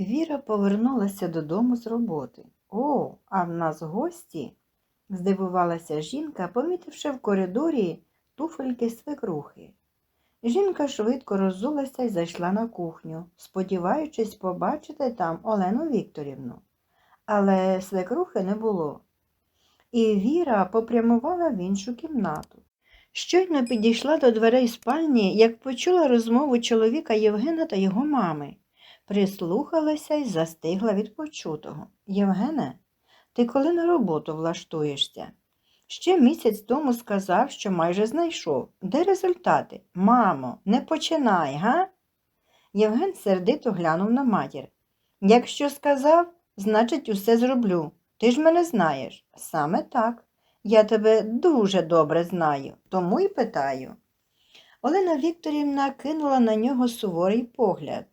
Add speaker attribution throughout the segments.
Speaker 1: Віра повернулася додому з роботи. О, а в нас гості, здивувалася жінка, помітивши в коридорі туфельки свекрухи. Жінка швидко роззулася і зайшла на кухню, сподіваючись побачити там Олену Вікторівну. Але свекрухи не було. І Віра попрямувала в іншу кімнату. Щойно підійшла до дверей спальні, як почула розмову чоловіка Євгена та його мами. Прислухалася і застигла від почутого. Євгене, ти коли на роботу влаштуєшся? Ще місяць тому сказав, що майже знайшов. Де результати? Мамо, не починай, га? Євген сердито глянув на матір. Якщо сказав, значить, усе зроблю. Ти ж мене знаєш. Саме так. Я тебе дуже добре знаю, тому й питаю. Олена Вікторівна кинула на нього суворий погляд.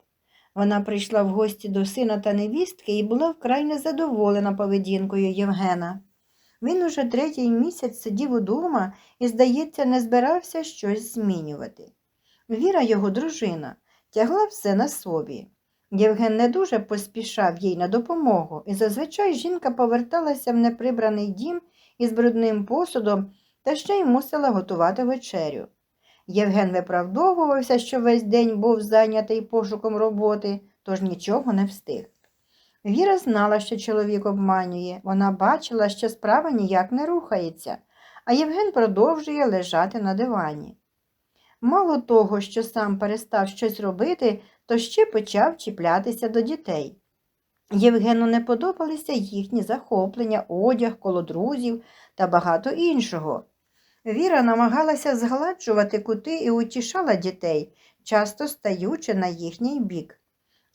Speaker 1: Вона прийшла в гості до сина та невістки і була вкрай незадоволена поведінкою Євгена. Він уже третій місяць сидів удома і, здається, не збирався щось змінювати. Віра, його дружина, тягла все на собі. Євген не дуже поспішав їй на допомогу, і зазвичай жінка поверталася в неприбраний дім із брудним посудом та ще й мусила готувати вечерю. Євген виправдовувався, що весь день був зайнятий пошуком роботи, тож нічого не встиг. Віра знала, що чоловік обманює, вона бачила, що справа ніяк не рухається, а Євген продовжує лежати на дивані. Мало того, що сам перестав щось робити, то ще почав чіплятися до дітей. Євгену не подобалися їхні захоплення, одяг, коло друзів та багато іншого. Віра намагалася згладжувати кути і утішала дітей, часто стаючи на їхній бік.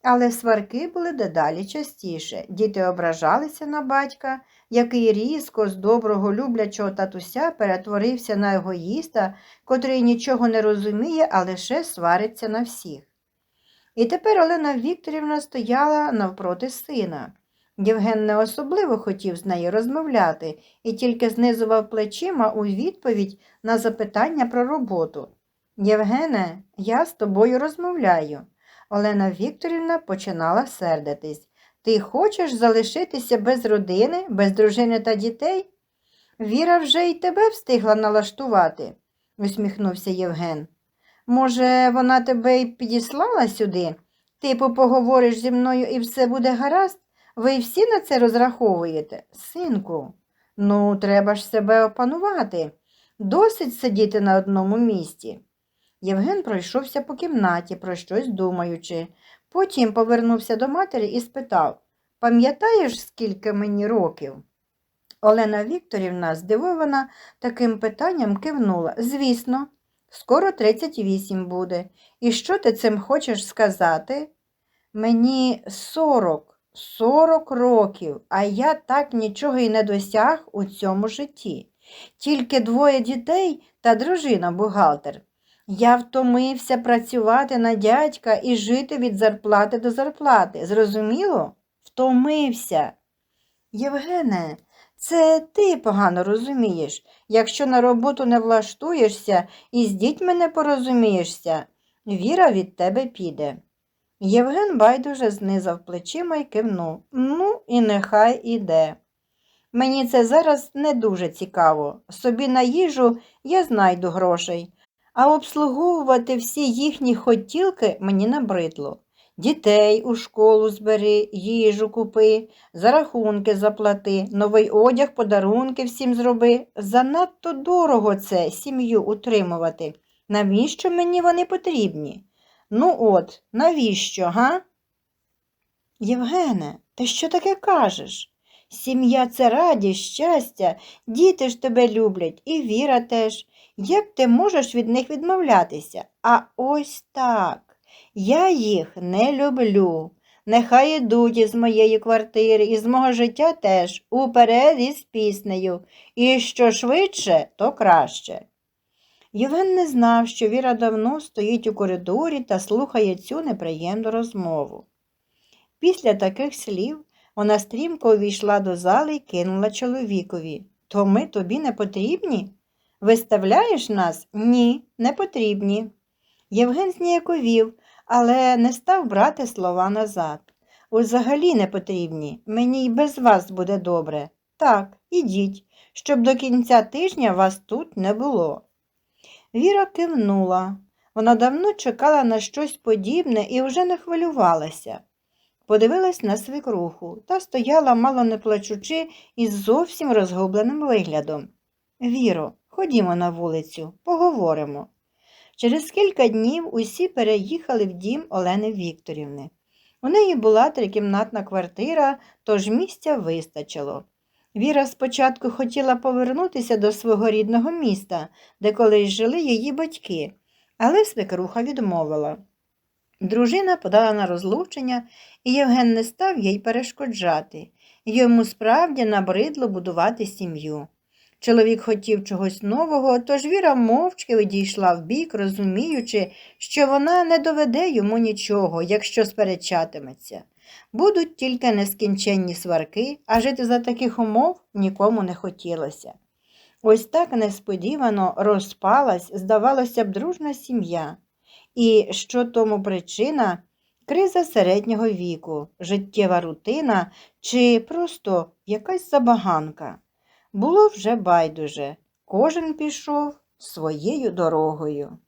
Speaker 1: Але сварки були дедалі частіше. Діти ображалися на батька, який різко з доброго люблячого татуся перетворився на егоїста, котрий нічого не розуміє, а лише свариться на всіх. І тепер Олена Вікторівна стояла навпроти сина. Євген не особливо хотів з нею розмовляти і тільки знизував плечима у відповідь на запитання про роботу. Євгене, я з тобою розмовляю. Олена Вікторівна починала сердитись. Ти хочеш залишитися без родини, без дружини та дітей? Віра вже й тебе встигла налаштувати, усміхнувся Євген. Може, вона тебе й підіслала сюди? Типу, поговориш зі мною і все буде гаразд? Ви всі на це розраховуєте? Синку, ну, треба ж себе опанувати. Досить сидіти на одному місці. Євген пройшовся по кімнаті, про щось думаючи. Потім повернувся до матері і спитав Пам'ятаєш, скільки мені років? Олена Вікторівна, здивована таким питанням, кивнула. Звісно, скоро 38 буде. І що ти цим хочеш сказати? Мені 40, 40 років, а я так нічого й не досяг у цьому житті. Тільки двоє дітей та дружина-бухгалтер. Я втомився працювати на дядька і жити від зарплати до зарплати. Зрозуміло? Втомився. Євгене, це ти погано розумієш. Якщо на роботу не влаштуєшся і з дітьми не порозумієшся, віра від тебе піде. Євген байдуже знизав плечима і кивнув. Ну, і нехай іде. Мені це зараз не дуже цікаво. Собі на їжу я знайду грошей а обслуговувати всі їхні хотілки мені набридло. Дітей у школу збери, їжу купи, зарахунки заплати, новий одяг, подарунки всім зроби. Занадто дорого це сім'ю утримувати. Навіщо мені вони потрібні? Ну от, навіщо, га? Євгене, ти що таке кажеш? Сім'я це радість, щастя, діти ж тебе люблять, і віра теж. Як ти можеш від них відмовлятися? А ось так. Я їх не люблю. Нехай ідуть із моєї квартири, із мого життя теж, уперед із піснею. І що швидше, то краще. Євген не знав, що Віра давно стоїть у коридорі та слухає цю неприємну розмову. Після таких слів вона стрімко увійшла до зали і кинула чоловікові. То ми тобі не потрібні? Виставляєш нас? Ні, не потрібні. Євген зніяковів, але не став брати слова назад. взагалі не потрібні. Мені й без вас буде добре. Так, ідіть, щоб до кінця тижня вас тут не було. Віра кивнула. Вона давно чекала на щось подібне і вже не хвилювалася. Подивилась на свекруху та стояла, мало не плачучи, із зовсім розгубленим виглядом. Віро, ходімо на вулицю, поговоримо. Через кілька днів усі переїхали в дім Олени Вікторівни. У неї була трикімнатна квартира, тож місця вистачило. Віра спочатку хотіла повернутися до свого рідного міста, де колись жили її батьки, але свекруха відмовила. Дружина подала на розлучення, і Євген не став їй перешкоджати. Йому справді набридло будувати сім'ю. Чоловік хотів чогось нового, тож Віра мовчки відійшла вбік, розуміючи, що вона не доведе йому нічого, якщо сперечатиметься. Будуть тільки нескінченні сварки, а жити за таких умов нікому не хотілося. Ось так несподівано розпалась, здавалося б, дружна сім'я. І що тому причина? Криза середнього віку, життєва рутина чи просто якась забаганка. Було вже байдуже, кожен пішов своєю дорогою.